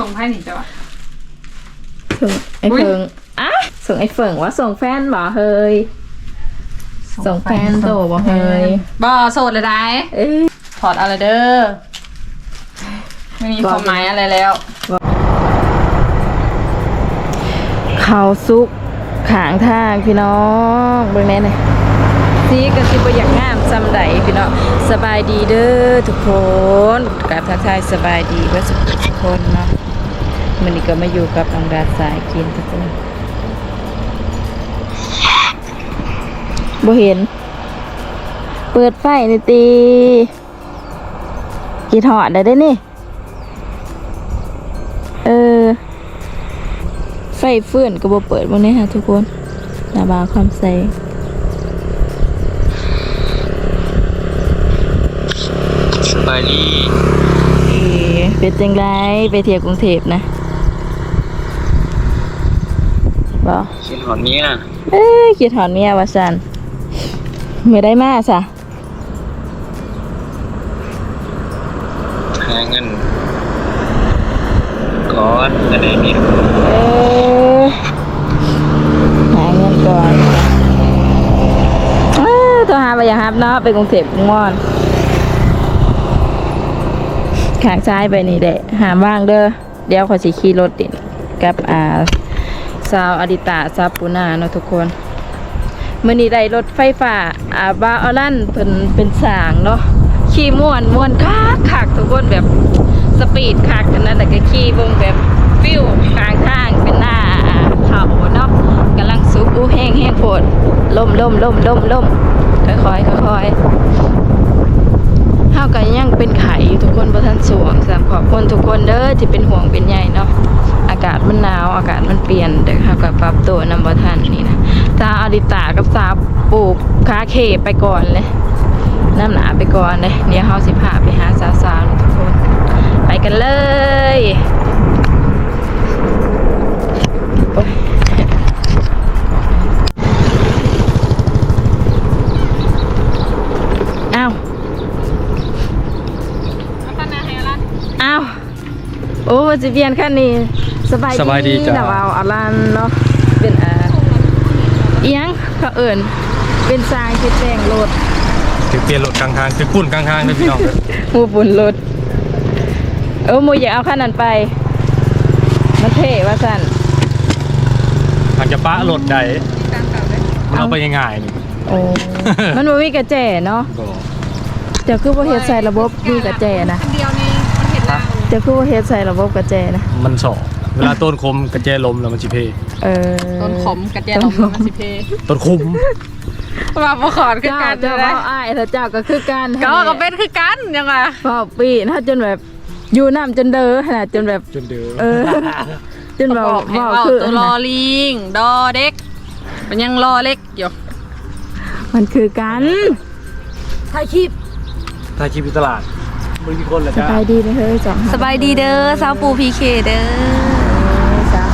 ส่งให้หนิจ้ะวะส่งไอ้อุ๊ยเฟิงอะส่งไอ้เฟิงว่าส่งแฟนบ่เฮยส่งแฟนโตบ่เฮยบ่โสดเลยได้เอ้ยถอดอะไรเด้อไม่มีความหมายอะไรแล้วเขาซุกขางทางพี่น้องเบิ่งแน่หน่อยสีก็สิบ่อยากงามซำใดพี่น้องสบายดีเด้อทุกคนกับทักทายสบายดีเบ่สุขทุกคนเนาะ มื้อนี้ก็มาอยู่กับน้องดาสายกินทุกคนบ่เห็น เปิดไฟนี่ตีกีถอดได้ได้นี่ เออ ไฟเฟื่อนก็บ่เปิดวันนี้ฮะทุกคนหนาบาวความใสสบายดีเอเป็นจังไรไปเที่ยวกรุงเทพนะ บอกินหอมเนี้ยเอ้ยคิดถอนเมียวะสันไม่ได้มาสะหาเงินก่อนจะได้มีลูกเออหาเงินก่อนเออตัวหาไปอย่าฮับเนาะไปกรุงเทพกรุงมอนขางซ้ายไปนี่แหละหามว่างเด้อเดี๋ยวขอสิขี่รถติดกับอ่า สาวอดิตาซาปูนาเนาะทุกคนมื่อนี้ได้รถไฟฟ้าอาบาออลันเพิ่นเป็นสางเนาะขี่ม่วนม่วนคักคักทุกคนแบบสปีดคักกันนั้นแต่ก็ขี่เบิ่งแบบฟิวข้างทางเป็นหน้าเขาเนาะกำลังสุกอู้แห้งแห้งโพดล่มล่มล่มล่มล่มค่อยค่อยค่อยค่อยๆเฮาก็ยังเป็นไข่อยู่ทุกคนบ่ทันสวงสามขอบคนทุกคนเด้อที่เป็นห่วงเป็นใยเนาะากาศมันหนาว อากาศมันเปลี่ยนเด็กค่ะกับปรับตัวนำบ่ทันนี่นะสาอดิตากับสาปลูกคาเคไปก่อนเลยน้ำหนาไปก่อนเลยเดี๋ยวเฮาสิพาไปหาสาวๆทุกคน ไปกันเลยโอ๊ยอ้าวอ้าว โอ้ว่าจะเปลี่ยนคันนี้ สบายสบายดีจ้ะ แต่ว่าเอาอารันเนาะเป็นอ่าเอียงเขาเอิ่นเป็นทรายที่แต่งรถถึงเปลี่ยนรถกลางทางถึงปุ่นกลางทางเลยพี่น้อง หมูบุญรถเออหมูอยากเอาคันนั้นไป มันเท่ว่าสั่นทางจะปะรถใดตามเก่าเลยมันเอาไปง่ายๆนี่โอ้ มันบ่มีกระแจเนาะก็เดี๋ยวคือบ่เฮ็ดใส่ระบบมีกระแจนะคนเดียวนี่มันเห็นเราเดี๋ยวคือบ่เฮ็ดใส่ระบบกระแจนะ มันสอ เวลาต้นคมกระแจลมแล้วมันจิเพเออต้นขมกระเจี๊ยบลมมันสิเพต้นคุมว่าบ่ขอดคือเจ้ากันเจ้านะเว้าอ้ายถ้าเจ้าก็คือกันก็ก็เป็นคือกันยังไงเฝ้าปีนถ้าจนแบบอยู่น้ำจนเด้อขนาดจนแบบ จนเดือเออ จนแบบบอกให้เว้าเว่าคือตัวรอลิงดอเด็ก มันยังรอเล็กอยู่มันคือกันถ่ายคลิปถ่ายคลิปอยู่ตลาดมึงมีคนเหรอสจ้า บายดีเลยเฮ้ยจังสบายดีเด้อสาวปูพีเคเด้อ สาม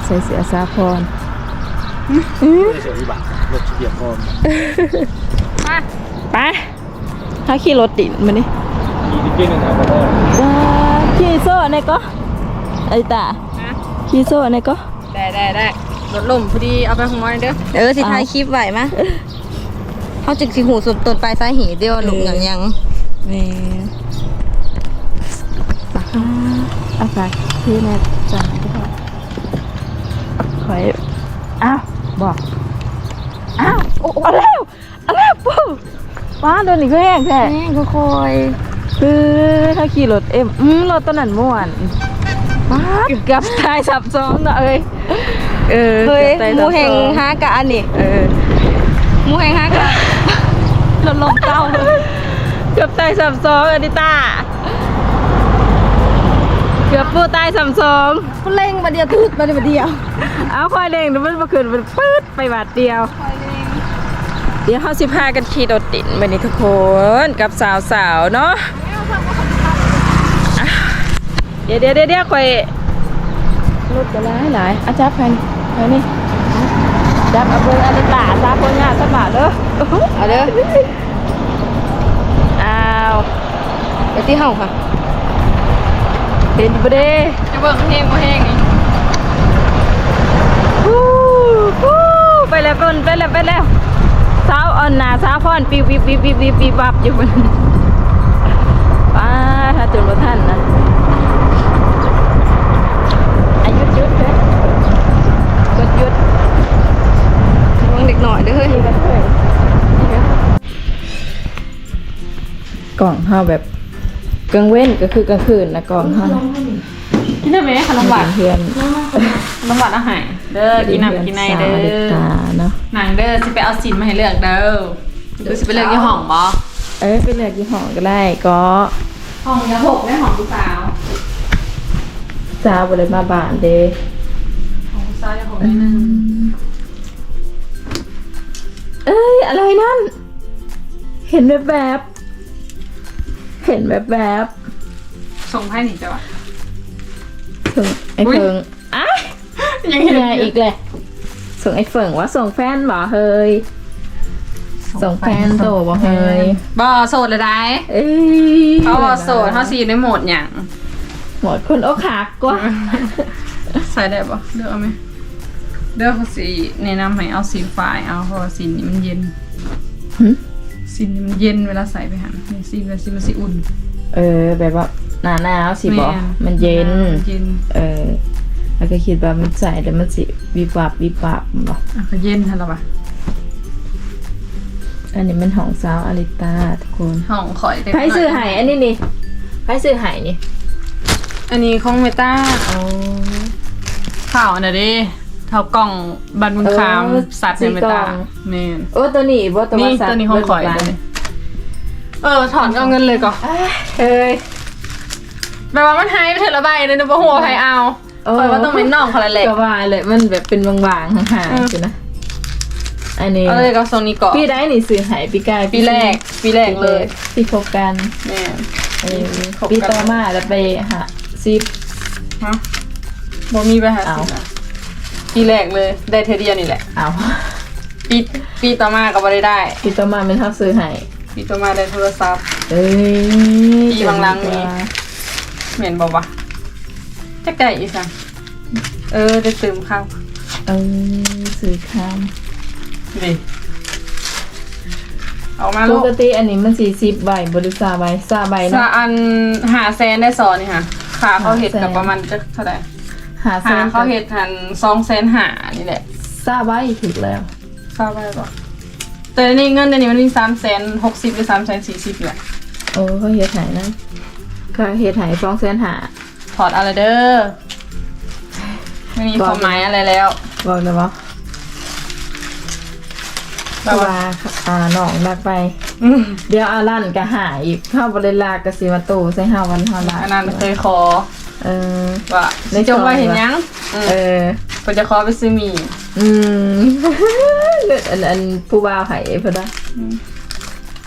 ใส่เสียสาพรไม่ได้เสียวิบากรถเกียบพร้อมมาไปถ้าขี่รถติดมานี่ขี่ที่เก่งนะครับพ่อว้าขี่โซ่ในก็ไอ้ตานะขี่โซ่ในก็ได้ได้ได้รถลมพอดีเอาไปของมอนเด้อเออสิถ่ายคลิปไหวมะเขาจึงสิหูสุดต้นปลายสาเหตุเดียวหนุ่มอย่างยังแม่อาฝากที่แม่จัง ก็ขอยอ้าวบอกอ้าวโอ้เอาแล้วเอาแล้วปุ๊บว้าโดนอีกแห้งแท้แม่ก็คอยคือถ้าขี่รถเอ็มอืมรถตัวนั้นม่วนว้าเกือบตายสับซ้อนเนาะเอ้ยเออเฮ้ยกือบตาหมูซับแหงซ้อนฮากะอันนี้เออหมูแหงฮากะรถลมเก่าเกือบตายสับซ้อนอดิตาเกือบปูตายสับซ้อนเร่งมาเดียวทืดมาเดียวมา เดียวเอาควายเด้งเดี๋ยวมันมาขึ้นมันปื๊ดไปบาทเดียวเดี๋ยวเขาสิพากันขี่รถติดมานี่ทุกคนกับสาวๆเนาะอะเดี๋ยวเดี๋ยวเดี๋ยวเดี๋ยวคอยรถจะหลายหลายอาจับไปไปนี่จับเอาเบอร์อันนี้ตาซาพงาสมาเด้อเอาเด้ออ้าวที่เฮาค่ะเห็นบ่เด้จะเบิ่งเพลงบ่เพลงนี่ ฮู้ ฮู้ไปแล้วเพิ่นไปแล้วไปแล้วสาวอ่อนหนาสาวพรปิวปิวปิวปิวปิวปิววับอยู่บนป้าถ้าจนบ่ทันนะอายุยุดเด้อกดยุดมองเด็กหน่อยเด้อเฮ้ยกล่องเฮาแบบกลางเว้นก็คือกลางคืนนะกล่องเฮานะกินได้ไหมขนมหวานเพื่อนขนมหวานอาหาร เด้อกินน้ำกินในเด้สาวเด็กอตาเนาะ หนังเด้อสิไปเอาสินมาให้เลือกเด้อดูสิไปเลือกยี่ห้องบ่เอ้ยไปเลือกยี่ห้อก็ได้ก็ห้องยาหกได้ห้องผู้สาวสาวบ่ได้มาบ้านเด้ห้องผู้สาวยาหกได้หนึ่งเอ้ยอะไรนั่น เห็นแบบแบบๆเห็นแบบแบบส่งให้หนิจ้ะวะๆส่งไอ้อุ๊ยเฟิงอะ ยังเห็นไงอีกเลยส่งไอ้เฟิงว่าส่งแฟนบ่เฮยส่งแฟนโตบ่เฮยบ่โสดเลยได้เอ้ยเขาบ่โสดเขาสีในโหมดหยังหมดคนอกหักกว่าใส่ได้บ่เลือกเอาไหมเลือกเขาสีแนะนำให้เอาสีฟ้าเอาเพราะว่าสีนี้มันเย็นหึสีนี้มันเย็นเวลาใส่ไปหันนี่สีเวลาสีมันสีอุ่น เออแบบว่าหนาหนาวสิบอแมันเย็นมันเย็นเออ แล้วก็คิดว่ามันใส่แล้วมันสิวิบวับวิบวับบอกอะก็เย็นทันละปะอันนี้มันของสาวอาริตาทุกคนห้องข่อยเด็กใครซื้อไห้อันนี้นี่ใครซื้อไห้นี่อันนี้ของเมตาอ๋อข่าวอันนะเดิเท่ากล่องบันมึงคามเออสัตว์ในเมสี่กล่ตาองเมนโอ้ตัวนี้บ่ตัวนี่ว่าสัตตัวว์นี้ของข่อยเบิดตัวร้านนี้เออถอนเอาเงินเลยก่อนเฮ้ยแบบว่ามันหายไปเถอะละใบเลยนะบ่หัวใครเอา โอ้ข่อยว่าต้องเป็นน่องคนละเล็กก็ว่าเลยมันแบบเป็นบางๆห่างเออๆสินะอันนี้เอาเลยกับทรงนี้ก่อนพี่ได้นี่ซื้อไห้ปีกายปีแรกปีแรกเลยที่คบกันแม่นเออคบกันปีต่อมาแล้วไปหาซิปฮะบ่มีไปหาเอาสินะปีแรกเลยได้เทอเดียวนี่แหละเอาปีปีต่อมาก็บ่ได้ได้ปีต่อมาเป็นเท่าซื้อไห้ปีต่อมาได้โทรศัพท์เอ้ยปีบางลังนี่เหม็นบอกว่า จะไก่อีสังเออได้เติมข้าวเออซื้อข้ามดิเอามาปลูกกติอันนี้มันสี่สิบใบบริษาใบซาใบสะเนาะอันหาแซนได้สอนนี่ค่ะขาเขาเห็ดกับหาแสนประมาณจะเท่าไหร่หาหาซื้อเขาเห็ดทันสองแสนหานี่แหละซาใบถูกแล้วทราบไปปะแต่อันนี่เงินอันนี้มันมีสามแสนหกสิบหรือสามแสนสี่สิบแหละโอ้เขาเฮ็ดไหายนะเขาเฮ็ดไหายสองแสนหาถ อดอะไรเด้อไม่มีความหมายอะไรแล้วบอกเลยว่าแบบว่าว่าอ่าน้องรักไปอืมเดี๋ยวอาลั่นก็หาอีกเข้าบริลากกสิมาตูใส่ห้าวันห้าลาอันนั้นเคยขอ เออว่าในจงไว้เห็นซอยวะยังอืมเออเพิ่นจะขอไปซื้อหมี อืมอันอันผู้บ่าวไห้เพิ่นนะ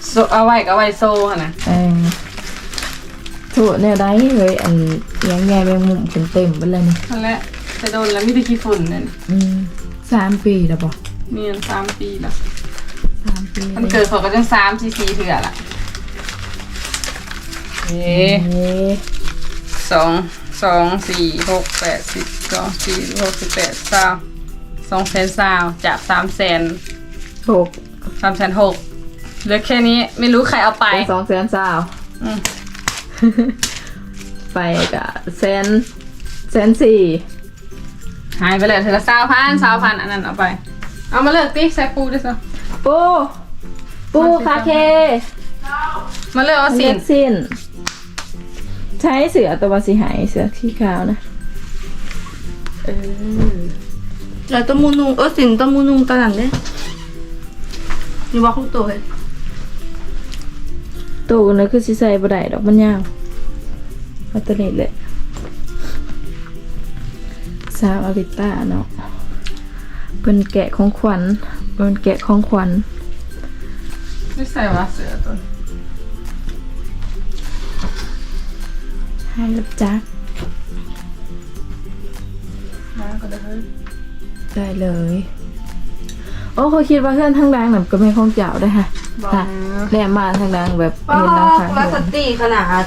โซเอาไว้ก็เอาไว้โซ่หั่นนะเออ ถูกแนวใดเลยอันยังแง่แมงมุมเต็มเต็มๆไปเลยนี่นั่นแหละจะโดนแล้วมีแต่ขี้ฝุ่นนั่นอืมสามปีแล้วบ่มีอันสามปีแล้วสามปีมันเกิดเขาก็จังสามสี่สี่เถื่อละเอ๊เอ๊ะสองสองสี่หกแปดสิบสองสี่หกสิบแปดสามสองแสนสาวจากสามแสนหกสามแสนหกเหลือแค่นี้ไม่รู้ใครเอาไปเป็นสองแสนสาวอืม ไปกะแสนแสนสี่หายไปเลยเธอละสาวพันสาวพันอันนั้นเอาไป เอามาเลิกติ๊กแซปูด้วยซะปู ปูคาเค มาเลิกเอาสิเล็นกสิ้น ใช้เสือตัวบาสิหายเสือขี้ขาวนะเออแล้วต้มมูนุงเออสินต้มมูนุงตอนนั้นเด้นี่ว่าคู่ตัวเฮ้ย ตูนะคือสิใส่บ่ได้ดอกมันยาวเอาตัวนี้เลยสาวอาริต้าเนาะเป็นแกะของขวัญเป็นแกะของขวัญไม่ใส่ว่าเสือตัวให้รับจักมาก็ได้ได้เลย โอ้เขาคิดว่าเพื่อนทางดังแบบก็ไม่คงเจ้าได้ค่ะ บอกค่ะแนมมาทางดังแบบป้าเห็นราคาลาเหืสอนติขนาด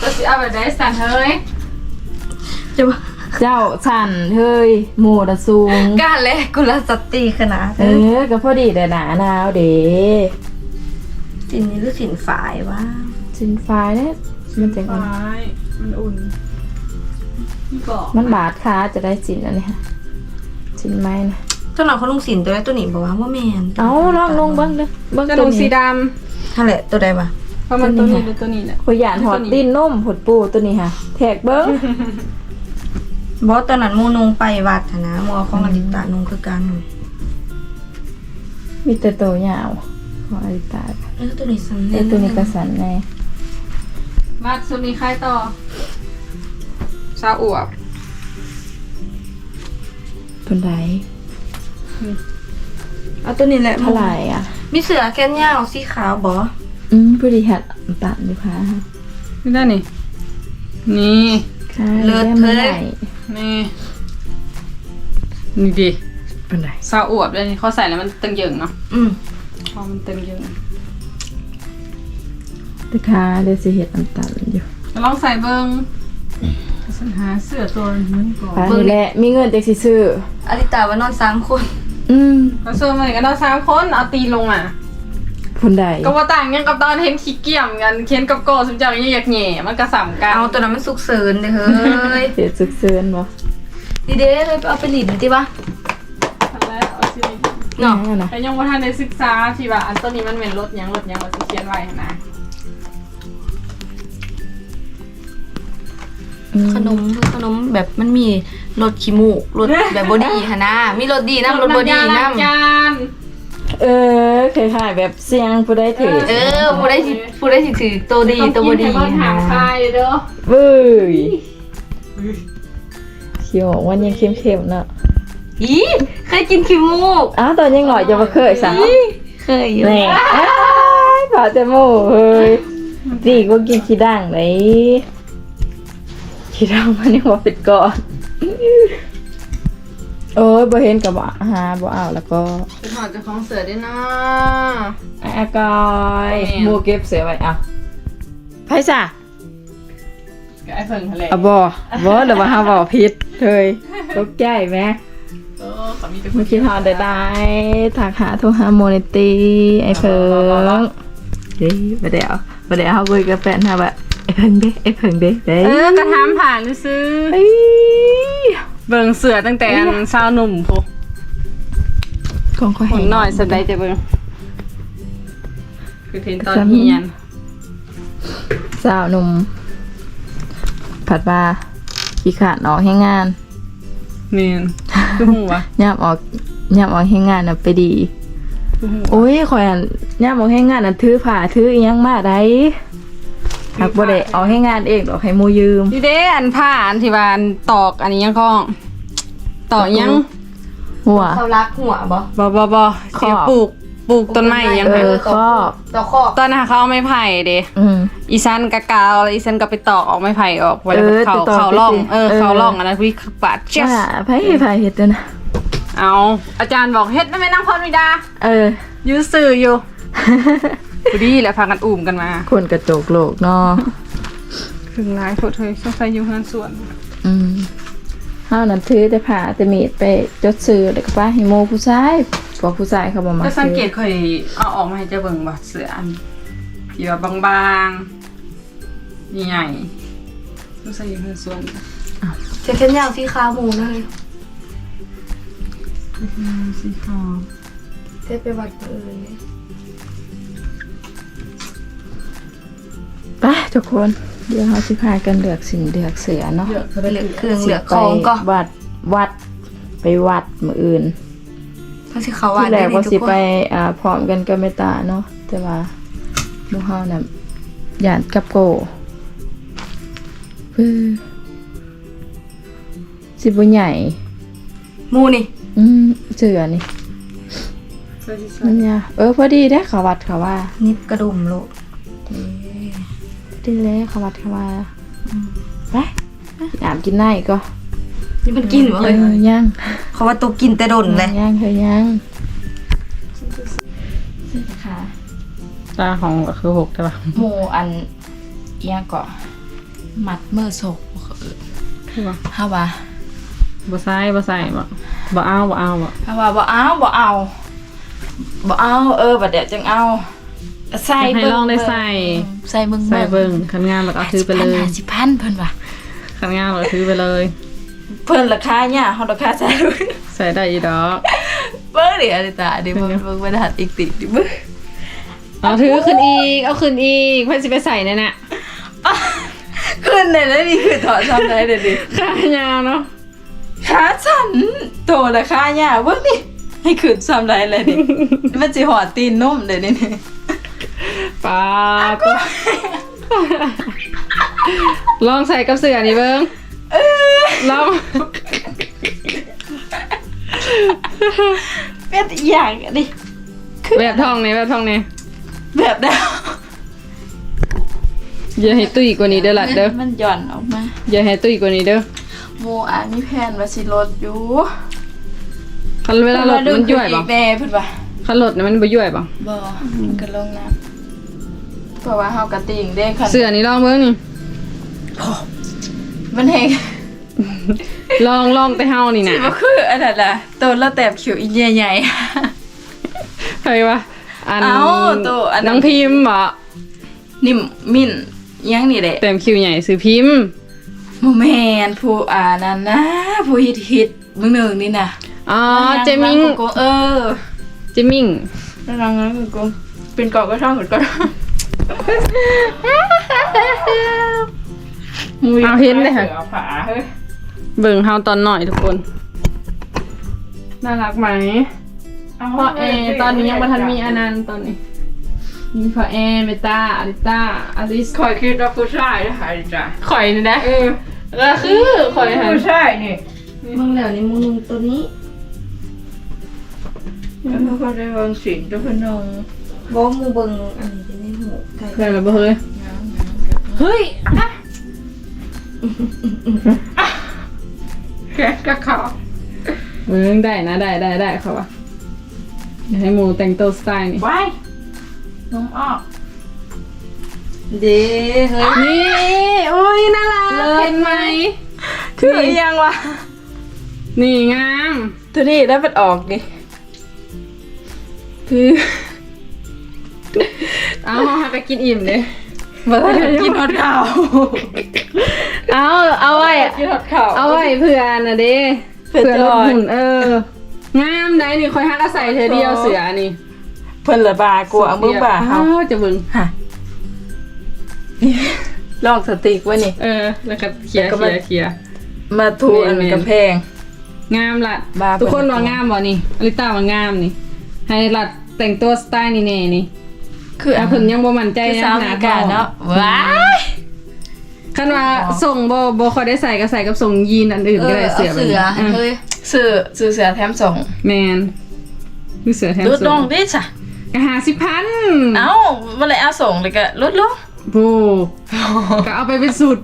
ก็สิเอาไปได้สันเฮ้ยจะว่าเจ้าสั่นเฮ้ยหมูตะสูง กล้าแล้วกุลสตรีขนาดเออก็พอดีแต่หนาหนาวเด้สินนี้หรือสินฝายว่าสินฟ้าเนี่ยมันจะก่อนมันอุ่นบอกมันบาดขาจะได้สินอันนี้ค่ะสินไม้นะ เจ้าหน่อยเขาลงสินตัวแรกตัวนี้บอกว่าว่าแมนเอาลองลงเบิ้งเด้อเบิ้งจะตัลวงสีนี้ดนั่นแหละตัวใดมาำเพราะมันตัวนี้หรือตัวนี้เนี่ยขอยหยานหอดดินนุ่มผดปูตัวนี้ค่ะแทกเบิ้งบอสตอนนั้นโมนงไปวัดหั้นนะโมเอาของอดิตานงคือกันมีแต่ตัวยาวของอริตาเออตัวนี้สันเอ้ยตัวนี้กระสันในมาสุนีคล้ายต่อซาอวบเพิ่นได เอาตัวนี้แหละเท่าไหร่อะ มีเสือแกนยาวสีขาวบออืมผู้ดีหัดปันอยู่ค่ะนี่ได้นี่ นี่ค่ะแม่มันใหญ่นี่นี่ดิเพิ่นไดซาอวบเลยนี่เขาใส่แล้วมันตึงเยิงเนาะอืมพอมันตึงเยิงแต่ค่ะเดี๋ยวสิเฮ็ดน้ำตาลอยู่จะลองใส่เบิ้งสัญหาเสื้อตัวนี้ก่อนปานนี้แหละมีเงินจักสิซื้ออดิตาว่านอนสามคน อืมเราซื้อมากันเราสามคนเอาตีนลงอะเพิ่นใดก็ว่าต่างยังกับตอนเห็นขี้เกียมกันเขียนกับโกสมเจ้าอย่างอยากแหน่มันก็สามกันเอาตัวนั้นมันสุกเสริญเด้อเฮ้ยเฮ็ดซึกเซินบ่ดีเด้เลยเอาไปหลินติปะแล้วเอาสิเนาะนั่นน่ะแต่ยังว่าท่านได้ศึกษาที่ว่าอันต้นนี้มันเป็นรถหยังรถหยังว่าสิเขียนไว้หั่นนะ ขนมขนมแบบมันมีรสขี้มูกรสแบบบอดี้ฮะนะมีรสดีน้ำรสบอดี้ำน้จานเออคล้ายๆแบบเสียงผู้ใดถือำเออผู้ได้สิผู้ได้สิถือตัวดีตัวบอดี้ต้องกินให้เบิ่งหางคายเด้อเว้ยเขียววันยังเข้มๆเนาะอีเคยกินขี้มูกอ้าวตอนยังหน่อยจะมาเคยสาวเคยอยู่แหน่อ้ายขอจะโม่เฮ้ยดีก็กินขี้ด่างเลย ขี้ด่างมันยังว่าปิดก่อนโอ้ยบ่เห็นกับบ่หาบ่เอาแล้วก็เป็นหอดเจ้าของเสือด้วยนะอากอยแม่หมูเก็บเสือไว้เอาไผซ่ะกับไอ้เพิ่งทะเลอะบ่บ่หรือว่าหาบ่ผิดเฮ้ยตกใจไหมเออเขามีแต่คเมื่นอกี้ทอนได้ได้ถักหาโทรหาโมเนตีไอ้เพิงเฮ้ยบ่ได้เอาบ่ได้เอาคุยกับแฟนฮะแบบ ไอ้เพิงเด้ไอ้เพิงเด้เด้เออกระทำผ่านซื้อเอ้ยเบิ่งเสือตั้งแต่อันเช้าหนุ่มพูของข้อยผลหน่อยสดายจะเบิ่งคือเห็นตอนเฮียนสาวหนุ่มผัดว่าขี้ขาดออกให้งานเมียนคือหัวย่ามออกย่ามออกให้งานน่ะไปดี คือหัวโอ้ยข่อยอันย่ามออกให้งานน่ะถือผ้าถืออีหยังมาได้ หักบ่ได้เอาให้งานเองดอกให้หมู่ยืม อยู่เด้อันผ้าอันที่ว่าอันตอกอันนี้ยังข้อง ตอกยังหัว เขารักหัวบอบ่บ่บ่เสียปลูกปลูกต้นไม้ยังเอไงอครอบ ต่อครอบตอนนั้นเขาเอาไม้ไผ่เด้อืม อีซันกะกาวแล้วอีซันก็ไปตอกออกไม้ไผ่ออกไว้เออเขาไปตอกเขาล่องไปสิเออ เออ เขาล่องอันนั้นพี่ปาดเจสว่าไผไผเฮ็ดเด้อนะเอาอาจารย์บอกเฮ็ดได้ไหมนั่งพรมิดาเออยื้อสื่ออยู่ พอดีแหละพากันอุ่มกันมาคนกระจกโลกเนาะถึงร้ายโทษเธอสงสัยอยู่เฮือนสวนอืมเฮานั่นถือแต่ผ้าแต่มีดไปจดซื้อแล้วก็ป้าให้โมผู้ชายพวกผู้ชายเขาบ่มาก็สังเกตซื้อเคยเอาออกมาให้เจ้าเบิ่งว่าเสืออันที่ว่าบางๆใหญ่ๆสงสัยอยู่เฮือนสวนเจะแค่ยาวสีขาวหมูเลยสีขาว เทไปวัดเออ ไปทุกคนเดี๋ยวเฮาสิพากันเลือกสิ่งเลือกเสือเนาะเลือกเขาเหได้ลืเลอยเครื่องเหลือของก็ไปวัดวัดไปวัดมื้ออื่นเพราะที่เขาว่าที่แรกว่าทุสิคไปนอ่าพร้อมกันกับแม่ตาเนาะแต่ว่าหมู่เฮาน่ะย่านกับโกเออสิบ่ใหญ่หมูนี่ อืมเสือนี่มันยาเออพอดีได้อเขาวัดเขาว่า นิบกระดุมโลก ดีเลยเขาวัดเขาว่าไปน้ำกินได้ก็นี่มันกินเหรอเอเลยอย่างเขาว่าตัวกินแต่ดนเลยย่างเธอย่างค่ะตาของก็คือหกใช่ปะหมูอันเอียงก็มัดมือศกคือว่าฮาว่าบ่ใส่บ่ใส่บ่บ่เอาบ่เอาบ่ฮาว่าบ่เอาบ่เอาบ่เอาเออบัดเดี๋ยวจังเอา ใส่ให้เบิ่งลองได้ใส่ ใส่เบิ่งใส่เบิ่งคันงามแล้วก็เอาถือไปเลยห้าสิบพันเพิ่นว่าคันงามแล้วก็ถือไปเลย เพิ่นราคาเนี่ยเฮาราคาใส่ใส่ได้อีดอกเบิ่งดิอะไรตาเดี๋ยวเบิ่งเบิ่งบรรทัดอีกติดิเบิ่งเอาถือขึ้นอีก เอาขึ้นอีกเพื่อนสิไปใส่เนี่ยน่ะขึ้นได้แล้วนี่คือถอดซ้ำได้เดี๋ยวดิขายาวเนาะขาฉันโตราคาเนี่ยเบิ่งดิให้ขึ้นซ้ำได้เลยนี่มันสิหอดตีนนุ่มเดี๋ยวนี้ นี่ปาก็ลองใส่กับเสือนี่เบิ้งเออลองเป็นอีหยังอะดิแบบทองนี่แบบทองนี่แบบเดิมอย่าให้ตุ้ยกว่านี้เด้อหลัดเด้อมันหย่อนออกมา อย่าให้ตุ้ยกว่านี้เด้อโมอ่านมีแผนว่าสิลดอยู่คันเวลารถมันย่วยบ่อีกแม่เพิ่นว่าคันรถนี่มันบ่ย่วยบ่บ่มันก็ลงน้ำ เพราะว่าเฮากะติ่งเด้คันเสือนี่ลองเบิ้งนี่ มันแฮงลองลองแต่เฮานี่สิน่ะบ่คืออันนั้นล่ะตัวละแตบขิวอีใหญ่ใครวะอันเอ้าตัวอันนั้นน้องพิมพ์บ่ๆนิ่มมิ่นอิหยังนี่แหละเต็มคิวใหญ่ซื้อพิมพ์บ่แม่นผู้อ่านั่นนะผู้ฮิตๆมึงหนึงนี่น่ะอ๋อเจมิงโกเออเจมิงแล้วนางนั้นคือกูเป็นเกาะก็ช่างเหมือนกัน เอาเห็นเลยค่ะเอาผาเฮ้ยเบิ่งเฮาตอนหน่อยทุกคน น่ารักไหมพ่อเอตอนนี้ยังบ่ทันมีอนันต์ตอนนี้ มีพ่อเอเมตาอลิต้าอลิสคอยคิดว่าผู้ชายนะหายจ้ะข่อยนี่นะเออก็คือข่อยหันผู้ชายนี่มึงแล้วนี่มึงตัวนี้แล้วมันก็ได้เบิ่งสินทุกคนนง บ่มูเบิ่งอันนี้จะในหูไก่เคยมาบ่เฮ้ยเฮ้ยแกก็เขาเบิ่งได้นะได้ได้ได้เขาว่าอยากให้หมูแต่งตัวสไตล์นี่ ไว้น้องออกเด้เฮ้ยนี่โอ้ยน่ารักเห็นไหมคือยังวะ นี่งาม ตัวนี้ได้มันออกดิคือ เอาให้ไปกินอิ่มเลยมาได้กินฮอดข้าวเอาเอาไว้ กินฮอดข้าว เอาไว้เพื่อน่ะเด้เพื่อเพื่อลดจอยหุ่นเออ งามได้นี่คอยฮักอาศัยเธอเดียวเสือนี่ เพิ่นละบากลัวมึงบ่าเฮาอ้าวจะเบิ่งฮะลองสติกไว้นี่ เออ แล้วก็เคลียร์แล้วก็เคลีมายร์เคลียร์มาทูอันแม่นๆกำแพง งามละบ้าทุกคนเปิดว่างามบ่นี่อลิต้าว่างามนี่ ให้ลัดแต่งตัวสไตล์นี่แน่นี่ คืออะเพิ่นยังบ่มั่นใจคือยังสาวอเมริกาเนาะว้ายคันว่าอ๋อส่งบ่บ่ค่อยได้ใส่ก็ใส่กับส่งยีนอันอื่นก็ได้เสือแบบเสืนี้ออะเฮ้ยซื้อซื้อเสือแถมส่งแมนคือเสือแทนลดลส่งงดิจ้ะก็หาสิพันเอ้าเมื่อไหรเอาส่งเลยก็ลดลงโอ้ก็เอาไปเป็นสุด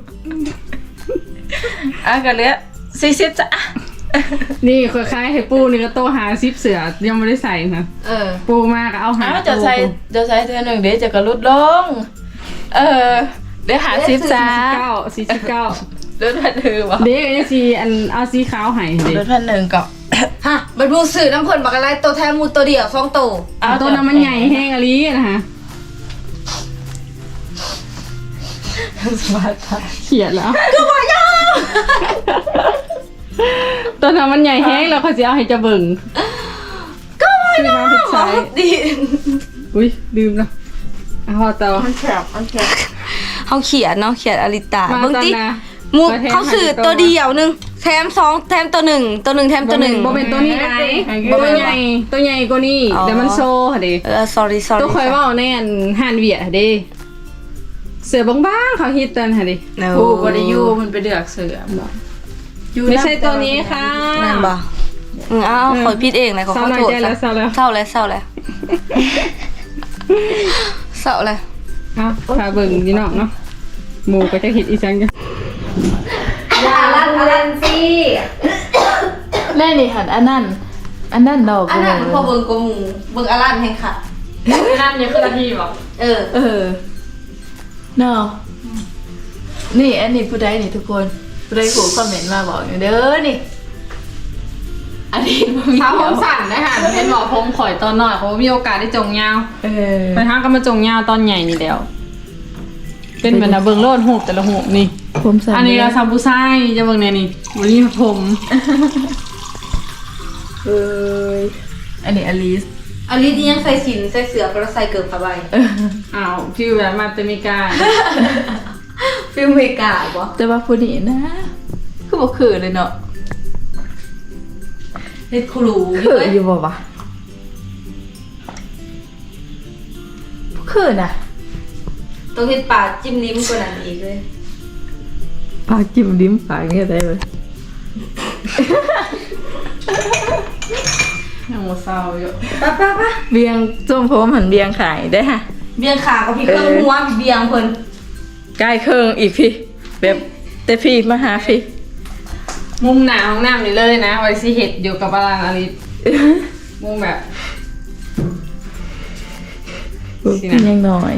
อะก็เหลือสี่สิบจ้ะ นี่คล้ายๆให้ปูนี่ก็โตหาซิปเสือยังไม่ได้ใส่นะเออปูมาก็เอาหาเอ้าจะใส่จะใส่เธอหนึ่งเดี๋ยวจะก็ลดลง เออ เดี๋ยวหาสิบจ้าเก้าสี่สิบเก้าลดพันหนึ่งวะเด็กยังสีอันเอาสีขาวให้เด็ลดพันหนึ่งก็ฮะมันบูสื่อน้ำเพิ่นบักอะไรตัวแทนมูตัวเดียวสองตัวเอาตัวนั้นมันใหญ่แห้งอะลีนะคะสมาร์ทค่ะเขียดแล้วคือว่ายาว ตัวนั้นมันใหญ่แห้งแล้วเขาจะเอาให้จะเบิ่งก็ว่ายาวผิดไซส์ดีอุ้ยลืมแล้วเอาเตามันแฉบมันแฉบเขาเขียนเนาะเขียนอลิตามาเบิ่งตอนตินะหมูประเทศเขาสื่อไทยตัวตัวเดียวหนึงแถมสองแถมตัวหนึ่งตัวหนึ่งแถมตัวหนึ่ง บ่เป็นตัวนี้ไงตัวใหญ่ตัวใหญ่กว่านี้อ๋อ แต่มันโซ่ค่ะเด้เออ sorry sorry ตัวคอยเว่าแน่นหันเวียเด้เสือบางๆเขาฮิตตันค่ะเด้ผู้บริยูมันไปเดือกเสือ อยู่ไม่ใช่ตัวนี้ค่ะนั่นบ่อืมเอ้าวขอผิดเองนะขอเศร้าขอหน่อยโทษใจแล้วเศร้าแล้ว เศร้าแล้วเศร้าแล้วเศร้าแล้วเอ้าพาเบิ่งพี่น้องเนาะหมูก็จะฮิตอีจังจ้ะอย่าลั่นอลันสิแม่นี่หันอันนั้น อันนั้นดอกอันนั้นพอเบิ่งกว่าหมูเบิ่งอลันแห่งค่ะ นั่นเนี่ยคือนาทีบอกเออ เออเนาะนี่อันนี้ผู้ใดนี่ทุกคน ผู้ใดผูคอมเมนต์มาบอกอยู่เด้อนี่อันนี้บ่มีเท้าผมสั่นนะคะเห็นบอกผมข่อยตอนหน่อยเขามีโอกาสได้จงยาวเออไปทางก็มาจงยาวตอนใหญ่นี่แล้ว เป็นเหมือนนะเบิ่งโลดหูบแต่ละหูบนี่ ผมสั่นอันนี้ก็ซัมบูไซจะเบิ่งในนี่วันนี้ผมเอ้ยอันนี้อลิสอันนี้ที่ยังใส่สินใส่เสือแล้วใส่เกิบผ้าใบอ้าวฟิวแบบมาเตมิกา ฟิลเมกาบ่แต่ว่าผู้นี้นะ คือบ่คือเลยเนาะเฮ็ดครูอยู่คือเว้ยอยู่บ่วะบ่คือนะต้องเฮ็ดปากจิ้มลิ้มกว่านั้นอีกเลยปากจิ้มลิ้มปากเนี่ยได้เลยยังโมเศร้าอยู่ไป้าป้าป้าเบียงส้มผมหันเบียงขายได้ฮะ เบียงขากับพี่เครื่องเออหัวเบียงเพิ่น ใกล้เครื่องอีกพี่ แบบแต่พี่มาหาพี่ มุมหนาของน้ำนี่เลยนะไว้สิเห็ดอยู่กับอารันอลิสมุมแบบ สินะ ยังน้อย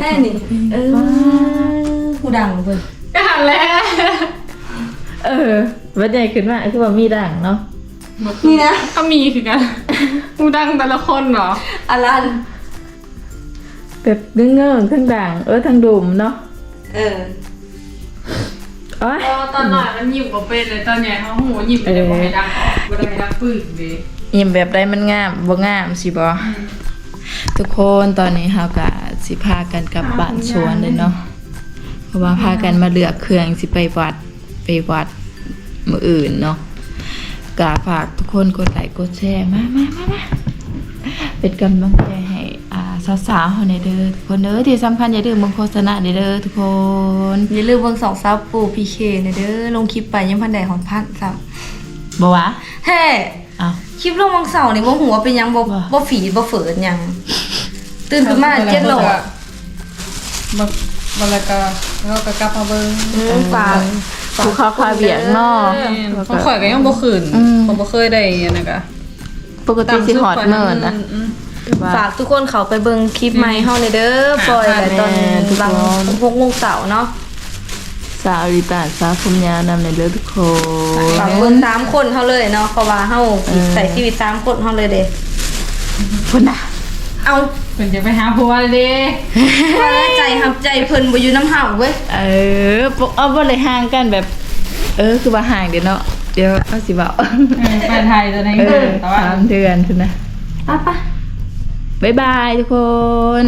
แค่นี้เออผู้ดังเพิ่นก็หันแล้ว เออวันใหญ่ขึ้นมาคือว่ามีด่างเนาะนี่นะก็มีคือกันมูดังแต่ละคนเหรอ อลัน แบบเงื่อนๆทั้งด่าง เออทั้งดุมเนาะเออโอ้ยก็ตอนหน่อยมันหยิบก็เป็นเลยตอนใหญ่เขาหูหยิบไปเลยบ่ให้ดังออกบ่ได้ให้ดังปึ้งเด้ยิ้มแบบใดมันงามบ่งามสิบ่ทุกคนตอนนี้เฮาก็สิพากันกลับบ้านสวนเลยเนาะเพราะว่าพากันมาเลือกเครื่องสิไปวัดไปวัดมื้ออื่นเนาะก็ฝากทุกคนกดไลค์กดแชร์มามามามาเป็นกำลังใจให้อ่า สาวๆเฮาในอยเด้อทุกคนเด้อที่สำคัญอย่าลืมเบิ่งโฆษณาเด้อเด้อทุกคนอย่าลืมเบิ่งสองซับปูพีเคนะเด้อลงคลิปไปยังพันใดหอนพันซ้บ่วะำแฮ่อ้าว คลิปลงวังเสาร์นี่บ่หัวาเป็นหยังบ่ว่า บ่ฝีบ่เฟิดหยังตื่นขึ้นมาเจ็ดโหลดมามาแล้วก็แล้วก็กลับมาเบิ่งอืมฝากภูเขาคาเบียงเนาะเขาข่อยก็ยังบ่คืนอืมเขาบ่เคยได้อันนั้นก็ปกติสิฮอดเมินนะ อืม ฝากทุกคนเขาไปเบิ่งคลิปใหม่เฮาเลยเด้อปล่อยแต่ตอนทุกคนบางหกโมงเสาร์เนาะสาวริตาสาวผมยาวนำในเลือทุกคนฝากเบิ่งสามคนเฮาเลยเนาะเพราะว่าเฮาสิใส่ชีวิตสามคนเฮาเลยเด้คนน่ะเอาเพิ่นจะไปหาผัวเด้ว่าแล้วใจหับใจเพิ่นบ่อยู่น้ำเฮาเว้ยเออปกเอาบ่เลยห่างกันแบบ เออคือว่าห่างเดี๋ยวเนาะเดี๋ยวเอาสิเบาเออไปไทยจะได้เอเงิอนแต่ว่าสามเดือนคือนะป้าป้า บ๊ายบายทุกคน